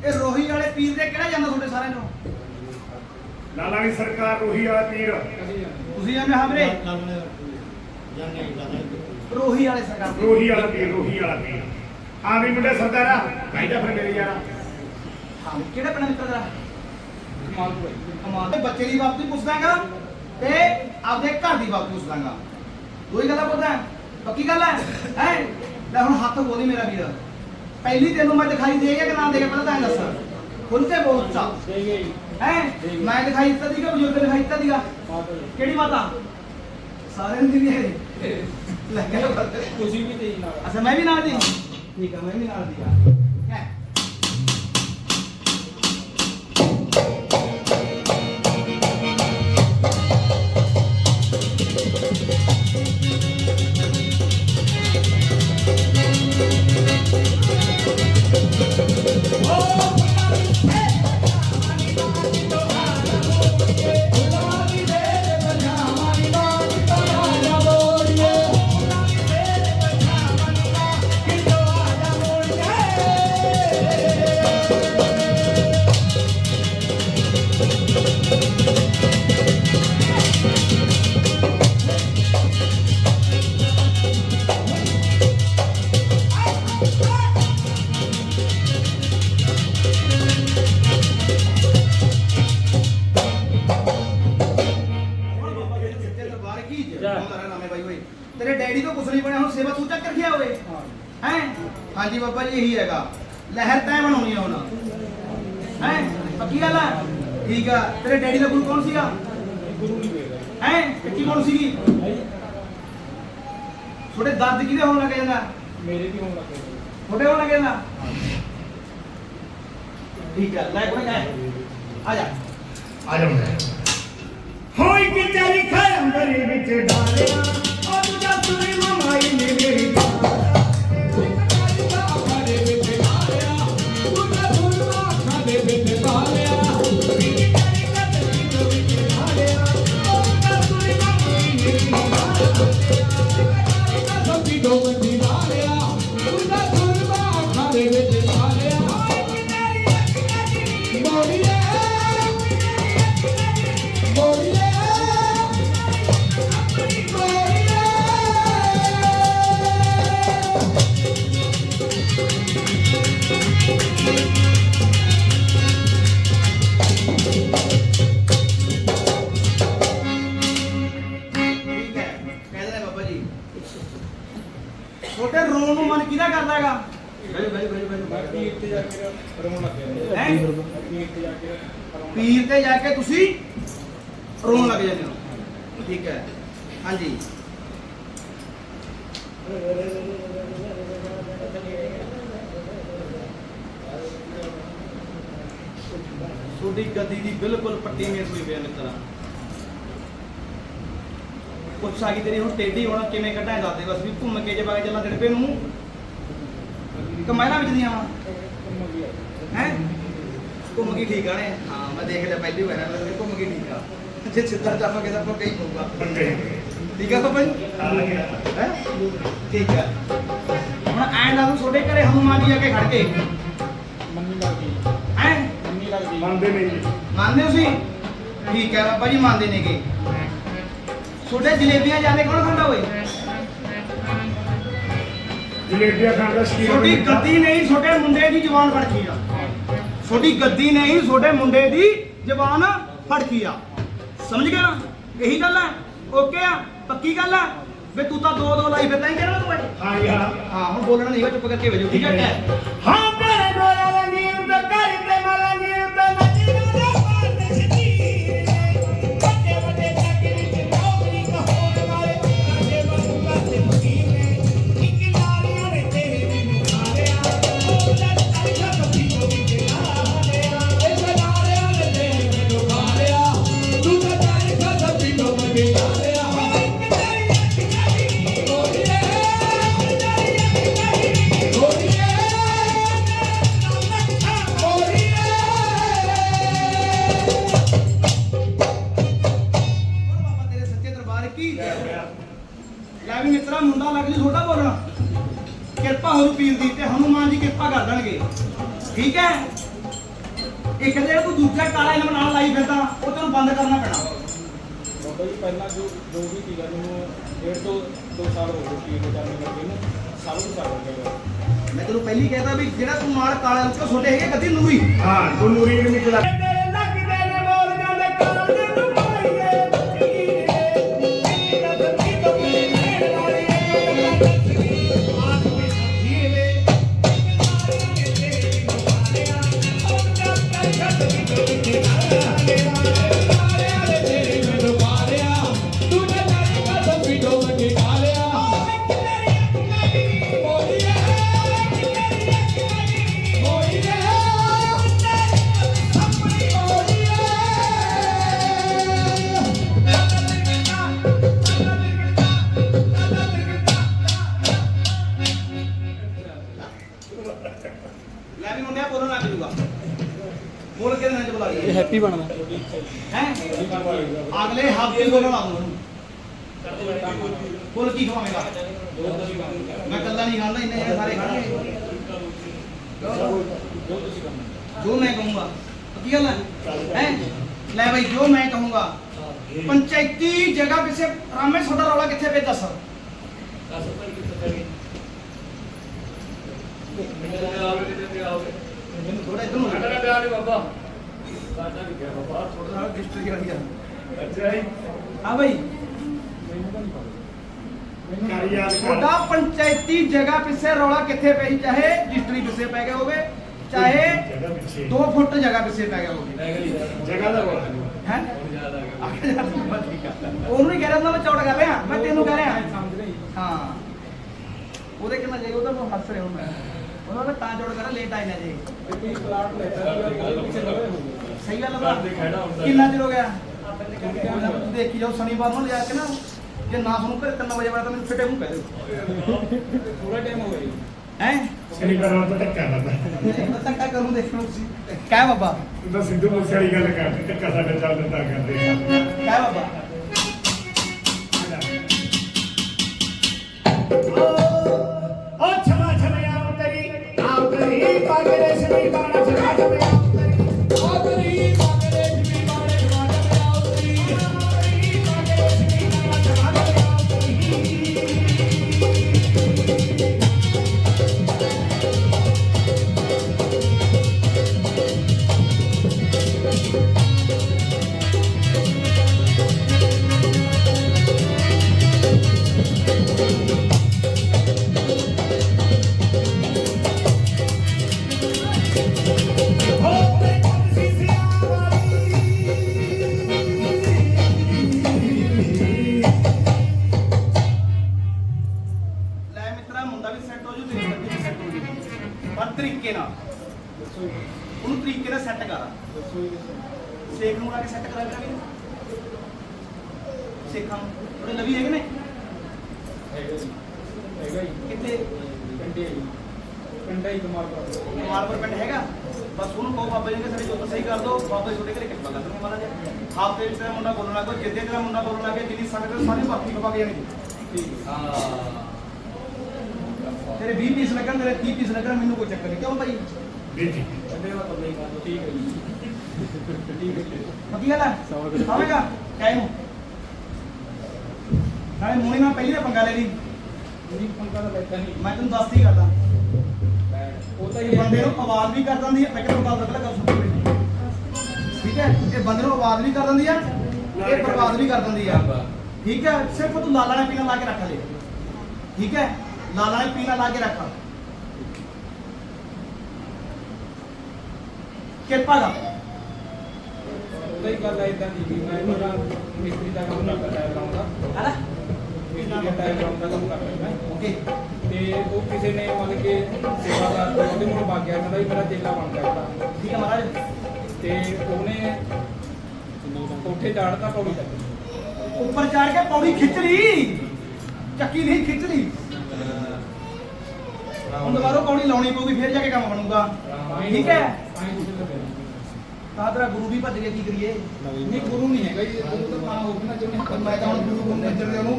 ਇਹ ਰੋਹੀ ਵਾਲੇ ਪੀਰ ਦੇ ਕਿਹੜਾ ਜਾਂਦਾ ਤੁਹਾਡੇ ਸਾਰਿਆਂ ਨੂੰ? ਲਾਲਾ ਦੀ ਸਰਕਾਰ ਰੋਹੀ ਵਾਲਾ ਪੀਰ। ਤੁਸੀਂ ਜਾਂਦੇ ਹਮਰੇ? ਰੋਹੀ ਵਾਲੇ ਸਰਕਾਰ। ਰੋਹੀ ਵਾਲਾ ਪੀਰ ਰੋਹੀ ਵਾਲਾ ਪੀਰ। ਹਾਂ ਵੀ ਮੁੰਡੇ ਸਰਦਾਰਾ ਭਾਈ ਫਿਰ ਮੇਰੇ ਯਾਰਾ। ਹਾਂ ਕਿਹੜਾ ਪਿੰਡ ਦਾ ਕਮਾਲ ਭਾਈ ਕਮਾਲ ਤੇ ਬੱਚੇ ਦੀ ਵਾਪਸੀ ਪੁੱਛਦਾਗਾ ਤੇ ਆਪਦੇ ਘਰ ਦੀ ਵਾਪਸੀ ਪੁੱਛਦਾਗਾ ਦੋਈ ਗੱਲਾਂ ਪੁੱਛਦਾ ਪੱਕੀ ਗੱਲ ਹੈ ਹੈ? ਲੈ ਹੁਣ ਹੱਥ ਬੋਲੀ ਮੇਰਾ ਵੀਰ। ਪਹਿਲੀ ਤੈਨੂੰ ਮੈਂ ਦਿਖਾਈ ਦੇ ਗਿਆ ਕਿ ਨਾ ਦੇ ਗਿਆ ਪਹਿਲਾਂ ਤਾਂ ਦੱਸ। ਖੁੱਲ ਕੇ ਬੋਲ ਚਾ ਹੈ? ਮੈਂ ਦਿਖਾਈ ਦਿੱਤਾ ਦੀਗਾ ਬਜ਼ੁਰਗ ਦਿਖਾਈ ਦਿੱਤਾ ਦੀਗਾ ਕਿਹੜੀ ਮਾਤਾ ਸਾਰਿਆਂ ਦੀ ਹੈ। ਲੈ ਕੇ ਲੋ ਤੁਸੀਂ ਵੀ ਤੇ ਨਾਲ। ਅੱਛਾ ਮੈਂ ਵੀ ਨਾਲ ਦੀ ਠੀਕ ਆ ਮੈਂ ਵੀ ਨਾਲ ਦੀ ਆ ਹੁੰਦਾ ਰਹਿਣਾ ਮੈਂ ਬਾਈ ਓਏ ਤੇਰੇ ਡੈਡੀ ਤੋਂ ਕੁਛ ਨਹੀਂ ਬਣਿਆ ਹੁਣ ਸੇਵਾ ਤੂੰ ਚੱਕ ਰੱਖਿਆ ਓਏ ਹੈ। ਹਾਂਜੀ ਬਾਬਾ ਜੀ ਇਹੀ ਹੈਗਾ। ਲਹਿਰ ਤੈਂ ਬਣਾਉਣੀ ਆ ਹੁਣ। ਹੈ? ਪੱਕੀ ਗੱਲ ਆ? ਠੀਕ ਆ। ਤੇਰੇ ਡੈਡੀ ਦਾ ਗੁਰੂ ਕੌਣ ਸੀਗਾ? ਗੁਰੂ ਨਹੀਂ ਵੇਖਦਾ। ਹੈ? ਕੀ ਕੌਣ ਸੀਗੀ? ਤੁਹਾਡੇ ਦਰਦ ਕਿਹਦੇ ਹੋਣ ਲੱਗ ਜਾਂਦਾ? ਮੇਰੇ ਵੀ ਹੋਣ ਲੱਗੇ ਤੁਹਾਡੇ ਹੋਣ ਲੱਗ ਜਾਂਦਾ? ਠੀਕ ਆ ਲੈ ਕੋਈ ਕਹਿ ਆ ਜਾ। ਆ ਜਾ ਹੋਈ ਕਿ ਤੇਰੀ ਖੰਬਰੀ ਵਿੱਚ ਡਾਲਿਆ। ਉਹ ਦੂਜਾ ਸੁਣੀ ਮਮਾਈ ਨੇ ਮੇਰੀ ਠੀਕ ਹੈਂ? ਪੀਰ ਤੇ ਜਾ ਕੇ ਤੁਸੀਂ ਰੋਣ ਲੱਗ ਜਾਂਦੇ ਹੋ। ਠੀਕ ਹੈ। ਹਾਂਜੀ। ਤੁਹਾਡੀ ਗੱਦੀ ਦੀ ਬਿਲਕੁਲ ਪੱਟੀ ਮੇਸ ਹੋਈ ਪਿਆ ਮਿੱਤਰਾ ਪੁੱਛ ਆ ਗਈ ਤੇਰੀ ਹੁਣ ਟੇਢੀ ਹੋਣਾ ਕਿਵੇਂ ਕੱਢਾਂ ਇਹ ਦੱਸ ਦੇ ਬਸ ਵੀ ਘੁੰਮ ਕੇ ਜੇ ਬਾਗੇ ਚੱਲਾਂ ਡੜਪੇ ਨੂੰ ਕਮਾਇਨਾ ਵਿੱਚ ਦੀਆਂ ਵਾ। ਹੈ? ਘੁੰਮ ਗਈ ਠੀਕ ਆ ਨੇ? ਹਾਂ ਮੈਂ ਦੇਖ ਲਿਆ ਪਹਿਲੀ ਵਾਰ ਮੈਂ ਕਿਹਾ ਘੁੰਮ ਗਈ ਠੀਕ ਆ। ਜੇ ਸਿੱਧਾ ਜਾਵਾਂਗੇ ਤਾਂ ਆਪਾਂ ਕਈ ਪਊਗਾ ਬੰਦੇ ਠੀਕ ਆ ਬਾਬਾ ਜੀ? ਆ ਗਿਆ ਹੈ? ਠੀਕ ਆ। ਹੁਣ ਐਂ ਦਾ ਤੂੰ ਛੋਟੇ ਘਰੇ ਹਨੂਮਾਨ ਜੀ ਆ ਕੇ ਖੜ ਕੇ। ਮੰਨੀ ਲੱਗਦੀ ਹੈ? ਮੰਨੀ ਲੱਗਦੀ ਮੰਨਦੇ ਨਹੀਂ ਜੀ। ਮੰਨਦੇ ਹੋ ਤੁਸੀਂ? ਠੀਕ ਹੈ ਬਾਬਾ ਜੀ ਮੰਨਦੇ ਨੇਗੇ ਛੋਟੇ ਜਲੇਬੀਆਂ ਜਾਂਦੇ ਕੌਣ ਖਾਂਦਾ ਓਏ? ਜਲੇਬੀਆਂ ਛੋਟੀ ਗੱਦੀ ਨਹੀਂ ਛੋਟੇ ਮੁੰਡੇ ਦੀ ਜ਼ੁਬਾਨ ਫੜਕੀ ਆ। ਛੋਟੀ ਗੱਦੀ ਨਹੀਂ ਛੋਟੇ ਮੁੰਡੇ ਦੀ ਜ਼ੁਬਾਨ ਫੜਕੀ ਆ। ਸਮਝ ਗਿਆ? ਨਾ ਇਹੀ ਗੱਲ ਹੈ? ਓਕੇ ਆ? ਪੱਕੀ ਗੱਲ ਆ ਵੇ ਤੂੰ ਤਾਂ ਦੋ ਦੋ ਲਾਈ ਫਿਰਦਾ ਹੀ ਕਹਿਣਾ ਤੂੰ ਅੱਜ ਹਾਂ ਹਾਂ ਹਾਂ ਹੁਣ ਬੋਲਣਾ ਨਹੀਂ ਚੁੱਪ ਕਰਕੇ ਵਜੋ ਠੀਕ ਹੈ। ਹਾਂ ਪੀਰ ਦੀ ਤੇ ਹਨੂਮਾਨ ਜੀ ਕਿਰਪਾ ਕਰ ਦੇਣਗੇ। ਠੀਕ ਹੈ? ਇੱਕ ਜਿਹੜਾ ਤੂੰ ਦੂਜਾ ਕਾਲਾ ਇਲਮ ਨਾਲ ਲਾਈ ਫਿਰਦਾ ਉਹ ਤੈਨੂੰ ਬੰਦ ਕਰਨਾ ਪੈਣਾ। ਬਾਬਾ ਜੀ ਪਹਿਲਾਂ ਜੋ ਜੋ ਵੀ ਸੀਗਾ ਮੈਨੂੰ ਡੇਢ ਤੋਂ ਦੋ ਸਾਲ ਹੋ ਗਏ ਸੀ ਬਚਾਉਣੇ ਲੱਗੇ ਨੂੰ। ਸਭ ਕੁਝ ਕਰ ਗਿਆ ਮੈਂ ਤੈਨੂੰ ਪਹਿਲੀ ਕਹਿਤਾ ਵੀ ਜਿਹੜਾ ਤੂੰ ਮਾਲ ਕਾਲਾ ਤੋਂ ਛੋਟੇ ਹੈਗੇ ਗੱਦੀ ਨੂੰ ਵੀ ਹਾਂ ਤੂੰ ਨੂਰੀ ਨੂੰ ਨਿਕਲਾ ਲੈ ਵੀ ਮੁੰਡਿਆ ਬੋਲਣ ਲੱਗ ਜੂਗਾ। ਬੋਲ ਕੇ ਨਾ ਬੁਲਾ ਲਈ ਹੈਪੀ ਬਣਦਾ। ਹੈ? ਅਗਲੇ ਹਫ਼ਤੇ ਬੋਲਣ ਲਾ ਦੂੰ ਬੋਲ ਕੀ ਖਵਾਵੇਂਗਾ? ਮੈਂ ਕੱਲਾ ਨਹੀਂ ਖਾਂਦਾ ਇੰਨੇ ਜਣੇ ਸਾਰੇ ਖਾਣਗੇ। ਜੋ ਮੈਂ ਕਹੂੰਗਾ। ਕੀ ਗੱਲ ਹੈ? ਲੈ ਬਈ ਜੋ ਮੈਂ ਕਹੂੰਗਾ। ਪੰਚਾਇਤੀ ਜਗ੍ਹਾ ਕਿਸੇ ਰਾਮੇ ਸਾਡਾ ਰੌਲਾ ਕਿੱਥੇ ਵੇ ਦੱਸ। ਮੈਨੂੰ ਥੋੜਾ ਇਧਰ ਨੂੰ ਥੋੜਾ ਡਿਸਟ੍ਰਿਕਟ ਵਾਲੀ ਆ ਹਾਂ ਬਈ ਮੈਨੂੰ ਤਾਂ ਨਹੀਂ ਪਤਾ ਮੈਨੂੰ ਕਰ ਯਾਦ ਤੁਹਾਡਾ ਪੰਚਾਇਤੀ ਜਗ੍ਹਾ ਪਿੱਛੇ ਰੌਲਾ ਕਿੱਥੇ ਪਈ ਚਾਹੇ ਰਜਿਸਟਰੀ ਪਿੱਛੇ ਪੈ ਗਿਆ ਹੋਵੇ ਚਾਹੇ ਜਗ੍ਹਾ ਪਿੱਛੇ 2 ਫੁੱਟ ਜਗ੍ਹਾ ਪਿੱਛੇ ਪੈ ਗਿਆ ਹੋਵੇ। ਜਗ੍ਹਾ ਦਾ ਬੋਲ ਹੈ? ਉਹਨੂੰ ਨਹੀਂ ਕਹਿ ਰਿਹਾ ਮੈਂ ਚੌੜ ਕਰ ਰਿਹਾ ਮੈਂ ਤੈਨੂੰ ਕਹਿ ਰਿਹਾ। ਸਮਝ ਨਹੀਂ। ਹਾਂ। ਉਹਦੇ ਕਿੰਨਾ ਜਾਈ ਉਹਦਾ ਮੈਂ ਹੱਸ ਰਿਹਾ ਹੁਣ ਉਹਨਾਂ ਨੇ ਤਾਂ ਜੋੜ ਕਰਾਂ ਲੇਟ ਆਈ ਨਾ ਜੀ ਕੋਈ ਪਲਾਟ ਲੈਤਾ ਸਹੀ ਗੱਲ ਆ ਕਿੰਨਾ ਚਿਰ ਹੋ ਗਿਆ? ਤੂੰ ਦੇਖੀ ਜਾਓ ਸ਼ਨੀਵਾਰ ਨੂੰ ਲਿਆ ਕੇ ਨਾ ਜੇ ਨਾ ਤੁਹਾਨੂੰ ਘਰੇ 3 ਵਜੇ ਬਾਅਦ ਤਾਂ ਮੈਨੂੰ ਫਿੱਟੇ ਮੂੰਹ ਕਹਿ ਦਿਓ। ਥੋੜਾ ਟਾਈਮ ਹੋ ਗਿਆ ਹੈ? ਸਨੀ ਕਰਾਂ ਤਾਂ ਟੱਕਾ ਲੱਗਾ ਮੈਂ ਧੱਕਾ ਕਰੂੰ ਦੇਖੋ ਤੁਸੀਂ। ਕਹਿ ਬਾਬਾ। ਤੂੰ ਤਾਂ ਸਿੱਧੂ ਮੂਸੇ ਵਾਲੀ ਗੱਲ ਕਰ ਟੱਕਾ ਸਾਡਾ ਚੱਲਦਾ ਤਾਂ ਕਰਦੇ ਆ। ਕਹਿ ਬਾਬਾ। ਓ Thank you. ਸੇਖਾਂ ਉਹਦੇ ਨਵੀ ਹੈਗੇ ਨੇ? ਹੈਗਾ ਜੀ। ਹੈਗਾ ਜੀ। ਕਿੱਥੇ? ਪਿੰਡੇ ਜੀ। ਪਿੰਡਾ ਹੀ ਕਮਾਲ ਕਰ ਮਾਲਪੁਰ ਪਿੰਡ ਹੈਗਾ? ਬਸ ਉਹਨੂੰ ਕਹੋ ਬਾਬਾ ਜੀ ਨੇ ਸਾਡੇ ਜੋਤ ਸਹੀ ਕਰ ਦਿਓ। ਬਾਬਾ ਜੀ ਤੁਹਾਡੇ ਘਰੇ ਕਿਰਪਾ ਕਰ ਦੇਣਗੇ ਮਹਾਰਾਜ। ਹਾਫ ਦੇ ਵਿੱਚ ਤੇਰਾ ਮੁੰਡਾ ਬੋਲਣ ਲੱਗਾ ਜਿੱਦੇ ਤੇਰਾ ਮੁੰਡਾ ਬੋਲਣ ਲੱਗੇ ਜਿੰਨੀ ਸੰਗਤ ਸਾਰੀ ਬਾਕੀ ਖਵਾ ਕੇ ਜਾਣੀ ਠੀਕ। ਹੈ। ਤੇਰੇ 20 ਪੀਸ ਲੱਗਣ ਤੇਰੇ 30 ਪੀਸ ਲੱਗਣ ਮੈਨੂੰ ਕੋਈ ਚੱਕਰ ਨਹੀਂ। ਕਿਉਂ ਭਾਈ ਠੀਕ ਹੈ ਜੀ। ਠੀਕ ਹੈ ਸੌ ਰੁਪਏ। ਆਵੇਗਾ ਕਹਿ ਨੂੰ ਨਾਲੇ ਮੋਣੀ ਨਾਲ ਪਹਿਲੀ ਦਾ ਪੰਗਾ ਲੈ ਲਈ। ਨਹੀਂ ਪੰਕਾ ਦਾ ਬੈਠਾ ਨਹੀਂ। ਮੈਂ ਤੈਨੂੰ ਦੱਸਦੀ ਕਰਦਾ ਉਹ ਤਾਂ ਹੀ ਇਹ ਬੰਦੇ ਨੂੰ ਆਵਾਜ਼ ਵੀ ਕਰ ਦਿੰਦੀ ਹੈ ਮੈਂ ਕਿਹਾ ਗੱਲ ਰੱਖ ਲੈ ਗੱਲ ਸੁਣ ਠੀਕ ਹੈ? ਇਹ ਬੰਦੇ ਨੂੰ ਆਵਾਜ਼ ਵੀ ਕਰ ਦਿੰਦੀ ਆ ਇਹ ਬਰਬਾਦ ਵੀ ਕਰ ਦਿੰਦੀ ਆ। ਠੀਕ ਹੈ? ਸਿਰਫ ਤੂੰ ਲਾਲਾ ਨੇ ਪੀਣਾ ਲਾ ਕੇ ਰੱਖ ਲੈ ਠੀਕ ਹੈ? ਲਾਲਾ ਨੇ ਪੀਣਾ ਲਾ ਕੇ ਰੱਖ। ਕਿਰਪਾ ਕਰ। ਉਹਦਾ ਹੀ ਗੱਲ ਹੈ ਇਦਾਂ ਦੀ ਵੀ ਮੈਂ ਮੇਰਾ ਮਿਸਤਰੀ ਦਾ ਕੰਮ ਕਰਦਾ ਟਾਇਰ ਲਾਉਂਦਾ ਹੈਨਾ ਦਾ ਟਾਇਰ ਲਾਉਣ ਦਾ ਕੰਮ ਕਰਦਾ ਮੈਂ ਓਕੇ ਤੇ ਉਹ ਕਿਸੇ ਨੇ ਮਤਲਬ ਕਿ ਸੇਵਾਦਾਰ ਤੋਂ ਉਹਦੇ ਮੂਹਰੇ ਵਗ ਗਿਆ ਕਹਿੰਦਾ ਵੀ ਮੇਰਾ ਚੇਲਾ ਬਣ ਗਿਆ ਠੀਕ ਹੈ ਮਹਾਰਾਜ। ਤੇ ਉਹਨੇ ਕੋਠੇ ਚੜ੍ਹਦਾ ਪੌੜੀ ਤੱਕ। ਉੱਪਰ ਚੜ ਕੇ ਪੌੜੀ ਖਿੱਚ ਲਈ। ਚੱਕੀ ਨਹੀਂ ਖਿੱਚ ਲਈ। ਹੁਣ ਦੁਬਾਰਾ ਪੌੜੀ ਲਾਉਣੀ ਪਊਗੀ ਫਿਰ ਜਾ ਕੇ ਕੰਮ ਬਣੂਗਾ। ਠੀਕ ਹੈ? ਤਾਂ ਤੇਰਾ ਗੁਰੂ ਵੀ ਭੱਜ ਗਿਆ ਕੀ ਕਰੀਏ? ਨਹੀਂ ਗੁਰੂ ਨਹੀਂ ਹੈਗਾ ਜੀ। ਗੁਰੂ ਤਾਂ ਮਾਂ ਹੋਵੇ ਨਾ ਜਿਹਨੇ ਮੈਂ ਤਾਂ ਹੁਣ ਗੁਰੂ ਨੂੰ ਨਜ਼ਰ ਦੇ ਉਹਨੂੰ।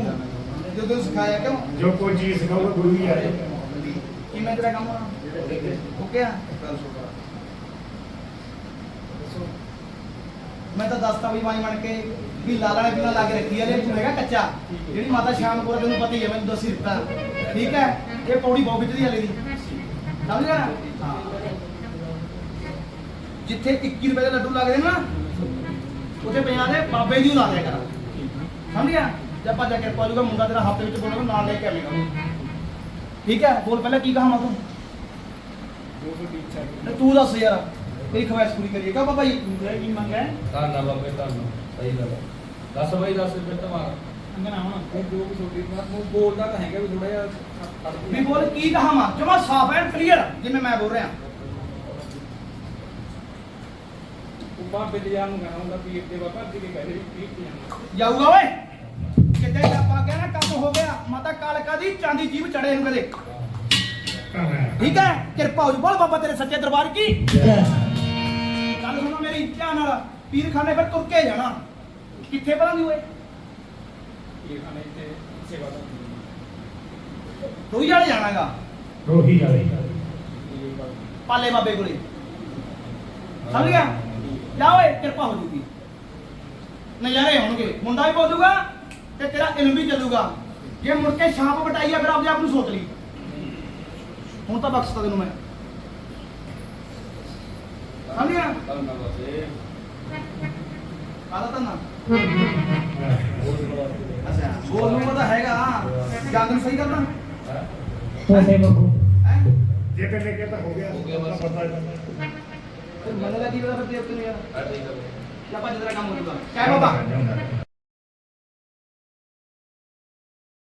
ਜਦੋਂ ਸਿਖਾਇਆ ਕਿਉਂ? ਜੋ ਕੋਈ ਚੀਜ਼ ਸਿਖਾਊਗਾ ਗੁਰੂ ਹੀ ਆਏ ਕਿਵੇਂ ਤੇਰਾ ਕੰਮ ਓਕੇ ਆ ਮੈਂ ਤਾਂ ਦੱਸਤਾ ਵੀ ਮਾਈ ਬਣ ਕੇ ਵੀ ਲਾਲਾ ਨੇ ਬਿਨਾ ਲਾ ਕੇ ਰੱਖੀ ਆ ਲੈ ਤੂੰ ਹੈਗਾ ਕੱਚਾ। ਜਿਹੜੀ ਮਾਤਾ ਸ਼ਾਮ ਕੋਲ ਤੈਨੂੰ ਪਤਾ ਹੀ ਹੈ ਮੈਨੂੰ ਦੱਸੀ ਦਿੱਤਾ। ਠੀਕ ਹੈ? ਇਹ ਪੌੜੀ ਬਹੁਤ ਵਿਚਦੀ ਹਲੇ ਦੀ ਸਮਝ ਗਿਆ ਨਾ? ਹਾਂ। ਜਿੱਥੇ 21 ਰੁਪਏ ਦੇ ਲੱਡੂ ਲੱਗਦੇ ਨੇ ਨਾ ਉੱਥੇ ਪੰਜਾਹ ਦੇ ਬਾਬੇ ਦੀ ਲਾ ਦਿਆ ਕਰ। ਸਮਝ ਗਿਆ? ਜਾ ਕੇ ਪਾਜੂਗਾ ਮੁੰਡਾ ਤੇਰਾ ਹੱਥ ਵਿੱਚ ਬੋਲੇਗਾ ਨਾਲ ਲੈ ਕੇ ਆਵੇਗਾ ਠੀਕ ਹੈ? ਬੋਲ ਪਹਿਲਾਂ ਕੀ ਕਹਾਂ ਮੈਂ ਤੂੰ ਤੇ ਤੂੰ ਦੱਸ ਯਾਰ ਤੇਰੀ ਖਵਾਇਸ਼ ਪੂਰੀ ਕਰੀਏ। ਕਾ ਬਾਬਾ ਜੀ। ਕੀ ਮੰਗਿਆ? ਧੰਨਾ ਬਾਬੇ ਧੰਨਾ ਸਹੀ ਗੱਲ। ਦੱਸ ਬਾਈ ਦੱਸ ਫਿਰ ਤਮਾਰ ਅੰਗਨਾ ਹੁਣ ਜੋ ਵੀ ਛੋਟੀ ਮੈਂ ਬੋਲਦਾ ਤਾਂ ਹੈਗਾ ਵੀ ਥੋੜਾ ਜਿਹਾ ਵੀ ਬੋਲ ਕੀ ਕਹਾਂ ਮੈਂ? ਜਮਾ ਸਾਫ਼ ਐਂਡ ਕਲੀਅਰ ਜਿਵੇਂ ਮੈਂ ਬੋਲ ਰਿਹਾ। ਜਾਣ ਨੂੰ ਦੇ ਬਾਬਾ ਅੱਗੇ ਵੀ ਤੇ ਜਾਣਾ। ਜਾਊਗਾ ਓਏ। ਆਪਾਂ ਗਿਆ ਨਾ ਕੰਮ ਹੋ ਗਿਆ ਮਾਤਾ ਕਾਲਕਾ ਦੀ ਚਾਂਦੀ ਜੀਬ ਚੜੇ ਨੂੰ ਕਦੇ ਠੀਕ ਹੈ? ਕਿਰਪਾ ਹੋ ਜੀ। ਬੋਲ ਬਾਬਾ ਤੇਰੇ ਸੱਚੇ ਦਰਬਾਰ ਕੀ? ਗੱਲ ਸੁਣੋ ਮੇਰੀ ਧਿਆਨ ਨਾਲ। ਪੀਰ ਖਾਨੇ ਫਿਰ ਤੁਰ ਕੇ ਜਾਣਾ। ਕਿੱਥੇ ਪੜਾਂਗੀ ਓਏ ਪੀਰ ਖਾਨੇ ਤੇ ਸੇਵਾ ਦਾ ਜਾਣਾਗਾ? ਰੋਹੀ ਵਾਲੇ। ਪਾਲੇ ਬਾਬੇ ਕੋਲੇ। ਸਮਝ ਗਿਆ? ਜਾ ਓਏ ਕਿਰਪਾ ਹੋ ਜੂਗੀ। ਨਜ਼ਾਰੇ ਹੋਣਗੇ ਮੁੰਡਾ ਵੀ ਬੋਲੂਗਾ ਤੇ ਤੇਰਾ ਇਲਮ ਵੀ ਚੱਲੂਗਾ। ਜੇ ਮੁੜ ਕੇ ਛਾਪ ਵਟਾਈ ਆ ਫਿਰ ਆਪਦੇ ਆਪ ਨੂੰ ਸੋਚ ਲਈ। ਹੁਣ ਤਾਂ ਬਖਸ਼ਤਾ ਤੈਨੂੰ ਮੈਂ। ਕਾਹਦਾ ਤਾਂ ਨਾ ਹੋਰ ਬੜਾ ਅੱਛਾ ਬੋਲ ਨੂੰ ਪਤਾ ਹੈਗਾ। ਜੰਗ ਨੂੰ ਸਹੀ ਕਰਨਾ? ਹੈ? ਉਹਨੇ ਬੱਬੂ ਹੈ? ਜੇ ਪਹਿਲੇ ਕਿ ਤਾਂ ਹੋ ਗਿਆ ਹੋ ਗਿਆ ਬਸ। ਪਤਾ ਫਿਰ ਮੈਨੂੰ ਲੱਗੀ ਪਤਾ ਫਿਰ ਦੇਵ ਤੈਨੂੰ ਯਾਰ ਆ ਠੀਕ ਹੈ ਜਾਂ ਭੱਜ ਤੇਰਾ ਕੰਮ ਹੋ ਜੂਗਾ ਕਹਿ ਬਾਬਾ